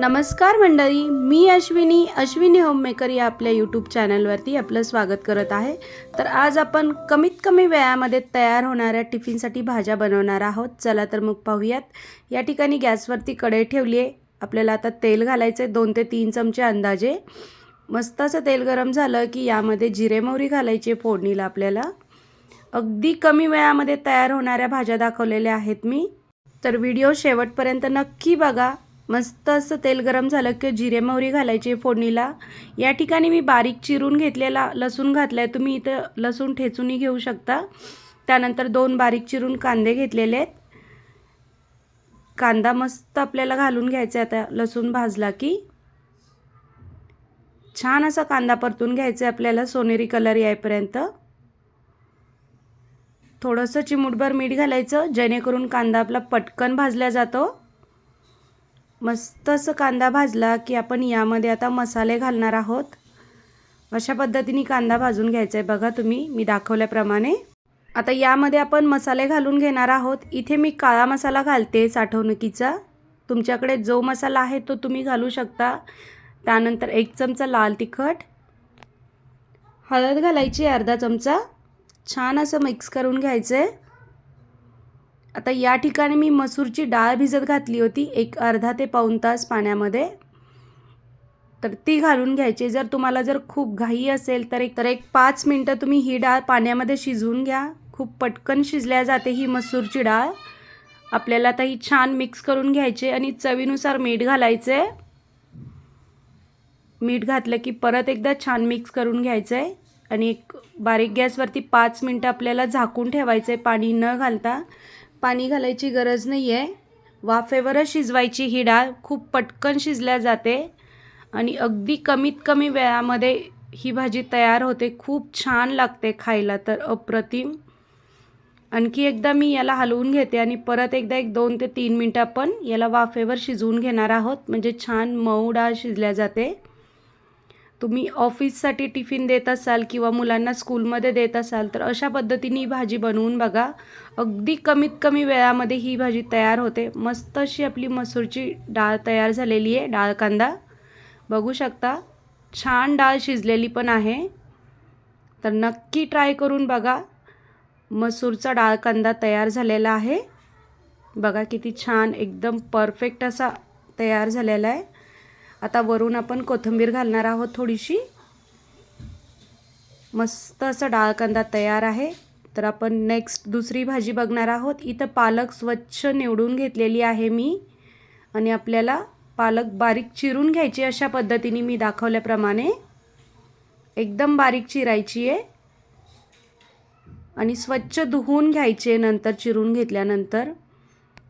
नमस्कार मंडळी मी अश्विनी अश्विनी होममेकर या आपल्या यूट्यूब चॅनलवरती आपलं स्वागत करत आहे. तर आज आपण कमीत कमी वेळामध्ये तयार होणाऱ्या टिफिनसाठी भाज्या बनवणार आहोत. चला तर मग पाहूयात. या ठिकाणी गॅसवरती कढई ठेवली आहे. आपल्याला आता तेल घालायचं आहे दोन ते तीन चमचे अंदाजे. मस्त असं तेल गरम झालं की यामध्ये जिरे मोहरी घालायची आहे फोडणीला आपल्याला. अगदी कमी वेळामध्ये तयार होणाऱ्या भाज्या दाखवलेल्या आहेत मी. तर व्हिडिओ शेवटपर्यंत नक्की बघा. मस्त असं तेल गरम झालं की जिरे मोहरी घालायची फोडणीला. या ठिकाणी मी बारीक चिरून घेतलेला लसूण घातला आहे तुम्ही इथं लसूण ठेचूनही घेऊ शकता. त्यानंतर दोन बारीक चिरून कांदे घेतलेले आहेत. कांदा मस्त आपल्याला घालून घ्यायचा आहे आता. लसूण भाजला की. छान असा कांदा परतून घ्यायचा आहे आपल्याला. सोनेरी कलर यायपर्यंत. थोडंसं चिमूटभर मीठ घालायचं. जेणेकरून कांदा आपला पटकन भाजला जातो. मस्त असं कांदा भाजला की आपण यामध्ये आता मसाले घालणार आहोत. अशा पद्धतीने कांदा भाजून घ्यायचा आहे बघा तुम्ही. मी दाखवल्याप्रमाणे. आता यामध्ये आपण मसाले घालून घेणार आहोत. इथे मी काळा मसाला घालते साठवणुकीचा. तुमच्याकडे जो मसाला आहे तो तुम्ही घालू शकता. त्यानंतर एक चमचा लाल तिखट. हळद घालायची अर्धा चमचा. छान असं मिक्स करून घ्यायचं आहे आता या ठिकाणी मी मसूरची डाळ भिजत घातली होती. एक अर्धा ते पाऊण तास पाण्यामध्ये. तर ती घालून घ्यायची. जर तुम्हाला जर खूप घाई असेल तर एक तर एक पाच मिनटं तुम्ही ही डाळ पाण्यामध्ये शिजवून घ्या. खूप पटकन शिजल्या जाते ही मसूरची डाळ. आपल्याला आता ही छान मिक्स करून घ्यायचे आणि चवीनुसार मीठ घालायचे. मीठ घातलं की परत एकदा छान मिक्स करून घ्यायचं. आहे आणि एक बारीक गॅसवरती पाच मिनटं आपल्याला झाकून ठेवायचं आहे पाणी न घालता. पाणी घालायची गरज नाही आहे वाफेवरच शिजवायची ही डाळ खूप पटकन शिजल्या जाते आणि अगदी कमीत कमी वेळामध्ये ही भाजी तयार होते. खूप छान लागते खायला तर अप्रतिम. आणखी एकदा मी याला हलवून घेते आणि परत एकदा एक दोन ते तीन मिनटं आपण याला वाफेवर शिजवून घेणार आहोत. म्हणजे छान मऊ डाळ शिजल्या जाते. तुम्ही ऑफिससाठी टिफिन देत असाल किंवा मुलांना स्कूलमध्ये देत असाल तर अशा पद्धतीने ही भाजी बनवून बघा. अगदी कमीत कमी वेळामध्ये ही भाजी तयार होते. मस्त अशी आपली मसूरची डाळ तयार झालेली आहे. डाळ कांदा. बघू शकता छान डाळ शिजलेली पण आहे. तर नक्की ट्राय करून बघा. मसूरचा डाळ कांदा तयार झालेला आहे. बघा किती छान एकदम परफेक्ट असा तयार झालेला आहे. आता वरून आपण कोथिंबीर घालणार आहोत थोडीशी. मस्त असं डाळ कांदा तयार आहे. तर आपण नेक्स्ट दुसरी भाजी बघणार आहोत. इथं पालक स्वच्छ निवडून घेतलेली आहे मी. आणि आपल्याला पालक बारीक चिरून घ्यायची अशा पद्धतीने मी दाखवल्याप्रमाणे. एकदम बारीक चिरायची आहे. आणि स्वच्छ धुवून घ्यायचे नंतर चिरून घेतल्यानंतर.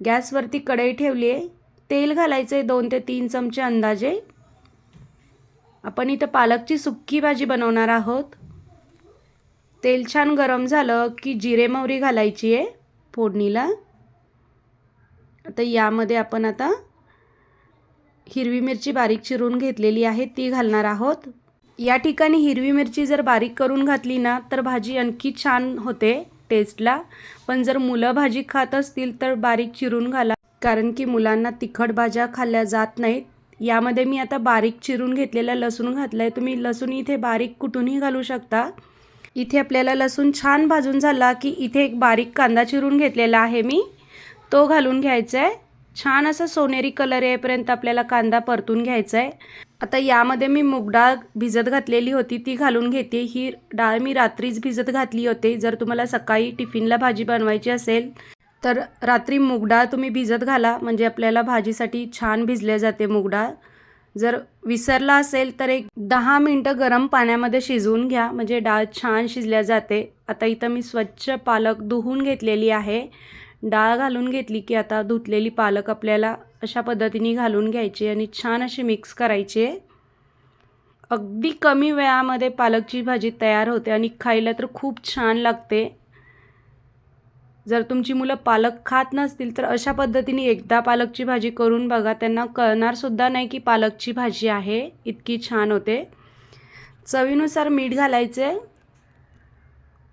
गॅसवरती कढई ठेवली आहे. तेल घालायचं आहे दोन ते तीन चमचे अंदाजे. आपण इथं पालकची सुक्की भाजी बनवणार आहोत. तेल छान गरम झालं की जिरे मोहरी घालायची आहे फोडणीला. आता यामध्ये आपण आता हिरवी मिरची बारीक चिरून घेतलेली आहे ती घालणार आहोत. या ठिकाणी हिरवी मिरची जर बारीक करून घातली ना तर भाजी आणखी छान होते टेस्टला. पण जर मुलं भाजी खात असतील तर बारीक चिरून घाला. कारण की मुलांना तिखट भाज्या खाल्ल्या जात नाहीत. यामध्ये मी आता बारीक चिरून घेतलेला लसूण घातला आहे तुम्ही लसूण इथे बारीक कुठूनही घालू शकता. इथे आपल्याला लसूण छान भाजून झाला की इथे एक बारीक कांदा चिरून घेतलेला आहे मी. तो घालून घ्यायचा आहे छान असा सोनेरी कलर येईपर्यंत आपल्याला कांदा परतून घ्यायचा आहे आता यामध्ये मी मूग डाळ भिजत घातलेली होती ती घालून घेते. ही डाळ मी रात्रीच भिजत घातली होती. जर तुम्हाला सकाळी टिफिनला भाजी बनवायची असेल तर रात्री मूग डाळ तुम्ही भिजत घाला म्हणजे आपल्याला भाजीसाठी छान भिजले जाते मूग डाळ जर विसरला असेल तर एक दहा मिनटं गरम पाण्यामध्ये शिजवून घ्या म्हणजे डाळ छान शिजल्या जाते. आता इथं मी स्वच्छ पालक धुवून घेतलेली आहे. डाळ घालून घेतली की आता धुतलेली पालक आपल्याला अशा पद्धतीने घालून घ्यायची आणि छान अशी मिक्स करायची आहे. अगदी कमी वेळामध्ये पालकची भाजी तयार होते आणि खायला तर खूप छान लागते. जर तुमची मुलं पालक खात नसतील तर अशा पद्धतीने एकदा पालकची भाजी करून बघा. त्यांना कळणारसुद्धा नाही की पालकची भाजी आहे. इतकी छान होते. चवीनुसार मीठ घालायचे.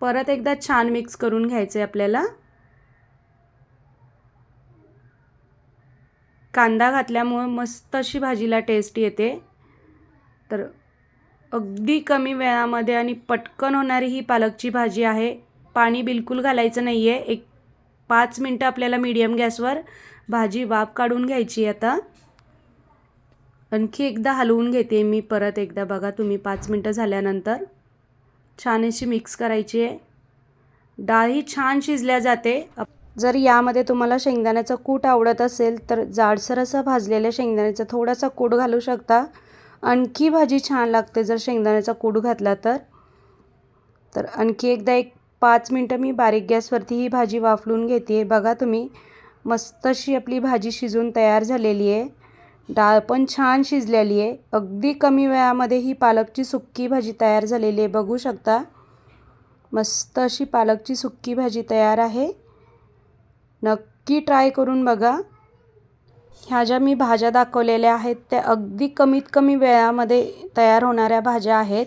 परत एकदा छान मिक्स करून घ्यायचे आपल्याला. कांदा घातल्यामुळं मस्त अशी भाजीला टेस्ट येते. तर अगदी कमी वेळामध्ये आणि पटकन होणारी ही पालकची भाजी आहे. पाणी बिलकुल घालायचं नाही आहे एक पाच मिनटं आपल्याला मीडियम गॅसवर भाजी वाफ काढून घ्यायची आता. आणखी एकदा हलवून घेते मी परत एकदा. बघा तुम्ही पाच मिनटं झाल्यानंतर छान अशी मिक्स करायची आहे. डाळ ही छान शिजल्या जाते. जर यामध्ये तुम्हाला शेंगदाण्याचं कूट आवडत असेल तर जाडसर असं भाजलेल्या शेंगदाण्याचा थोडासा कूट घालू शकता. आणखी भाजी छान लागते जर शेंगदाण्याचा कूट घातला तर. तर आणखी एकदा एक पाच मिनटं मी बारीक गॅसवरती ही भाजी वाफलून घेते. बघा तुम्ही मस्त अशी आपली भाजी शिजून तयार झालेली आहे. डाळ पण छान शिजलेली आहे. अगदी कमी वेळामध्ये ही पालकची सुक्की भाजी तयार झालेली आहे. बघू शकता मस्त अशी पालकची सुक्की भाजी तयार आहे. नक्की ट्राय करून बघा. ह्या ज्या मी भाज्या दाखवलेल्या आहेत त्या अगदी कमीत कमी वेळामध्ये तयार होणाऱ्या भाज्या आहेत.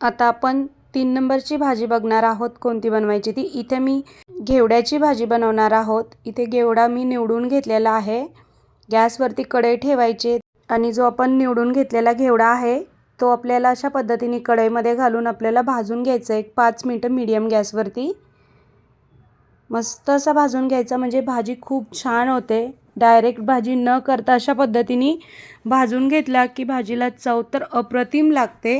आता आपण तीन नंबरची भाजी बघणार आहोत कोणती बनवायची ती. इथे मी घेवड्याची भाजी बनवणार आहोत. इथे घेवडा मी निवडून घेतलेला आहे. गॅसवरती कढई ठेवायचे आणि जो आपण निवडून घेतलेला घेवडा आहे तो आपल्याला अशा पद्धतीने कढईमध्ये घालून आपल्याला भाजून घ्यायचं एक पाच मिनटं मीडियम गॅसवरती. मस्त असा भाजून घ्यायचा म्हणजे भाजी खूप छान होते. डायरेक्ट भाजी न करता अशा पद्धतीने भाजून घेतला की भाजीला चव तर अप्रतिम लागते.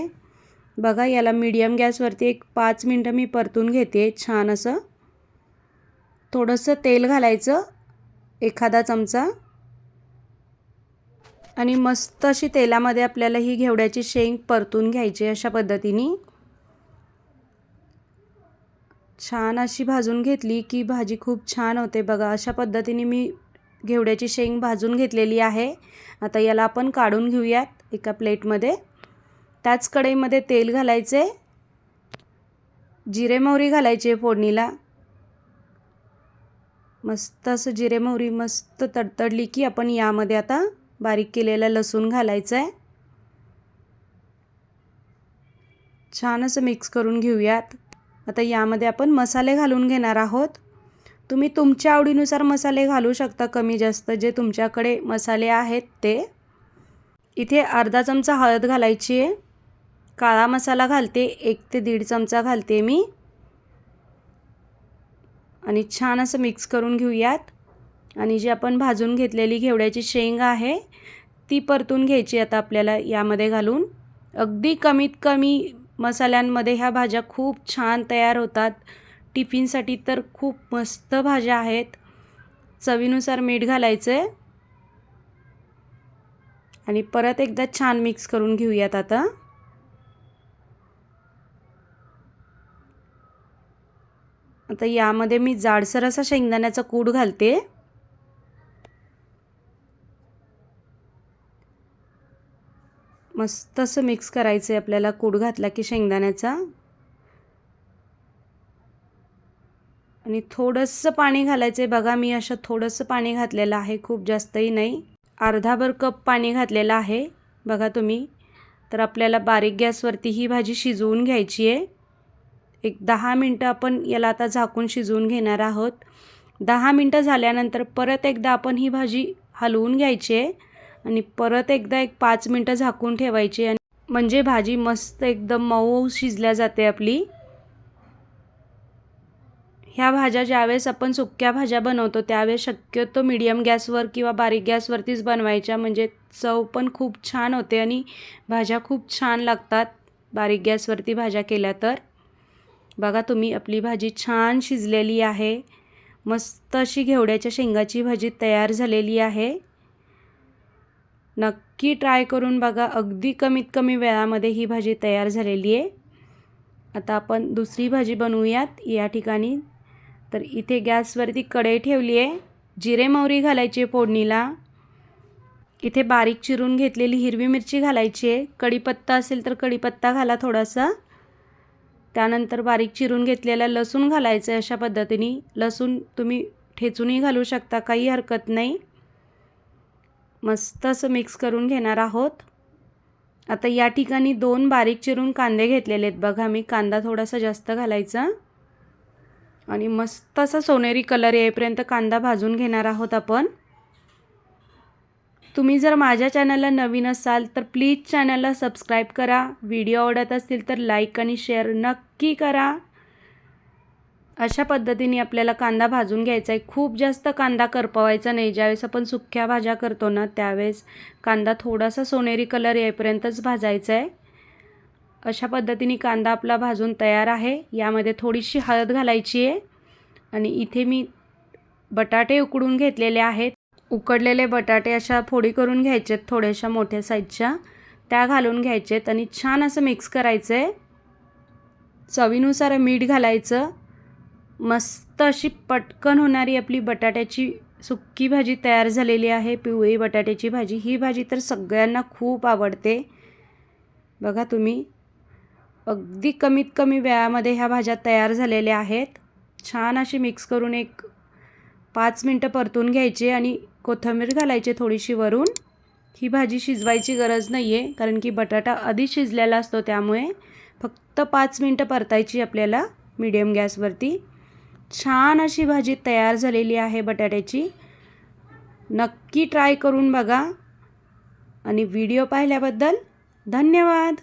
बघा याला मीडियम गॅसवरती एक पाच मिनटं मी परतून घेते. छान असं थोडंसं तेल घालायचं एखादा चमचा. आणि मस्त अशी तेलामध्ये आपल्याला ही घेवड्याची शेंग परतून घ्यायची अशा पद्धतीने. छान अशी भाजून घेतली की भाजी खूप छान होते बघा. अशा पद्धतीने मी घेवड्याची शेंग भाजून घेतलेली आहे. आता याला आपण काढून घेऊयात एका प्लेटमध्ये. त्याच कढईमध्ये तेल घालायचे जिरे मोहरी घालायची फोडणीला. मस्त असं जिरे मोहरी मस्त तडतडली की आपण यामध्ये आता बारीक केलेलं लसूण घालायचं आहे छान असं मिक्स करून घेऊयात. आता यामध्ये आपण मसाले घालून घेणार आहोत. तुम्ही तुमच्या आवडीनुसार मसाले घालू शकता कमी जास्त जे तुमच्याकडे मसाले आहेत ते. इथे अर्धा चमचा हळद घालायची आहे. काळा मसाला घालते एक ते दीड चमचा घालते मी. आणि छान असं मिक्स करून घेऊयात. आणि जी आपण भाजून घेतलेली घेवड्याची शेंग आहे ती परतून घ्यायची आता आपल्याला यामध्ये घालून. अगदी कमीत कमी मसाल्यांमध्ये ह्या भाज्या खूप छान तयार होतात. टिफिनसाठी तर खूप मस्त भाज्या आहेत. चवीनुसार मीठ घालायचं आहे आणि परत एकदा छान मिक्स करून घेऊयात आता. आता यामध्ये मी जाडसर असा शेंगदाण्याचा कूड घालते. मस्त असं मिक्स करायचं आहे आपल्याला कूड घातला की शेंगदाण्याचा. आणि थोडंसं पाणी घालायचं आहे बघा मी असं थोडंसं पाणी घातलेलं आहे. खूप जास्तही नाही. अर्धाभर कप पाणी घातलेलं आहे. बघा तुम्ही. तर आपल्याला बारीक गॅसवरती ही भाजी शिजवून घ्यायची आहे. एक दहा मिनटं आपण याला आता झाकून शिजवून घेणार आहोत. दहा मिनटं झाल्यानंतर परत एकदा आपण ही भाजी हलवून घ्यायची आहे आणि परत एकदा एक पाच मिनटं झाकून ठेवायची आणि म्हणजे भाजी मस्त एकदम मऊ शिजल्या जाते आपली. ह्या भाज्या ज्यावेळेस आपण सुक्या भाज्या बनवतो त्यावेळेस शक्यतो मीडियम गॅसवर किंवा बारीक गॅसवरतीच बनवायच्या. म्हणजे चव पण खूप छान होते आणि भाज्या खूप छान लागतात बारीक गॅसवरती भाज्या केल्या तर. बघा तुम्ही आपली भाजी छान शिजलेली आहे. मस्त अशी घेवड्याच्या शेंगाची भाजी तयार झालेली आहे. नक्की ट्राय करून बघा अगदी कमीत कमी वेळामध्ये ही भाजी तयार झालेली आहे. आता आपण दुसरी भाजी बनवूयात या ठिकाणी. तर इथे गॅसवरती कढई ठेवली आहे जिरे मोहरी घालायची आहे फोडणीला. इथे बारीक चिरून घेतलेली हिरवी मिरची घालायची आहे. कढीपत्ता असेल तर कढीपत्ता घाला थोडासा. त्यानंतर बारीक चिरून घेतलेला लसूण घालायचं आहे अशा पद्धतीने. लसूण तुम्ही ठेचूनही घालू शकता काही हरकत नाही. मस्त असं मिक्स करून घेणार आहोत. आता या ठिकाणी दोन बारीक चिरून कांदे घेतलेले आहेत. बघा मी कांदा थोडासा जास्त घालायचा. आणि मस्त असा सोनेरी कलर येईपर्यंत कांदा भाजून घेणार आहोत आपण. तुम्ही जर माझ्या चॅनलला नवीन असाल तर प्लीज चॅनलला सबस्क्राईब करा. व्हिडिओ आवडत असतील तर लाईक आणि शेअर नक्की करा. अशा पद्धतीने आपल्याला कांदा भाजून घ्यायचा आहे. खूप जास्त कांदा करपवायचा नाही. ज्यावेळेस आपण सुक्या भाज्या करतो ना त्यावेळेस कांदा थोडासा सोनेरी कलर येईपर्यंतच भाजायचा आहे. अशा पद्धतीने कांदा आपला भाजून तयार आहे. यामध्ये थोडीशी हळद घालायची आहे. आणि इथे मी बटाटे उकडून घेतलेले आहेत. उकडलेले बटाटे अशा फोडी करून घ्यायचे आहेत थोड्याशा मोठ्या साईजच्या. त्या घालून घ्यायचे आहेत आणि छान असं मिक्स करायचं आहे चवीनुसार मीठ घालायचं. मस्त अशी पटकन होणारी आपली बटाट्याची सुक्की भाजी तयार झालेली आहे. पिवळी बटाट्याची भाजी. ही भाजी तर सगळ्यांना खूप आवडते. बघा तुम्ही. अगदी कमीत कमी वेळामध्ये ह्या भाज्या तयार झालेल्या आहेत. छान अशी मिक्स करून एक पाच मिनटं परतून घ्यायचे आणि कोथिंबीर घालायची थोडीशी वरून. ही भाजी शिजवायची गरज नाही आहे कारण की बटाटा आधी शिजलेला असतो त्यामुळे फक्त पाच मिनटं परतायची आपल्याला मीडियम गॅसवरती छान अशी भाजी तयार झालेली आहे बटाट्याची. नक्की ट्राय करून बघा. आणि व्हिडिओ पाहिल्याबद्दल धन्यवाद!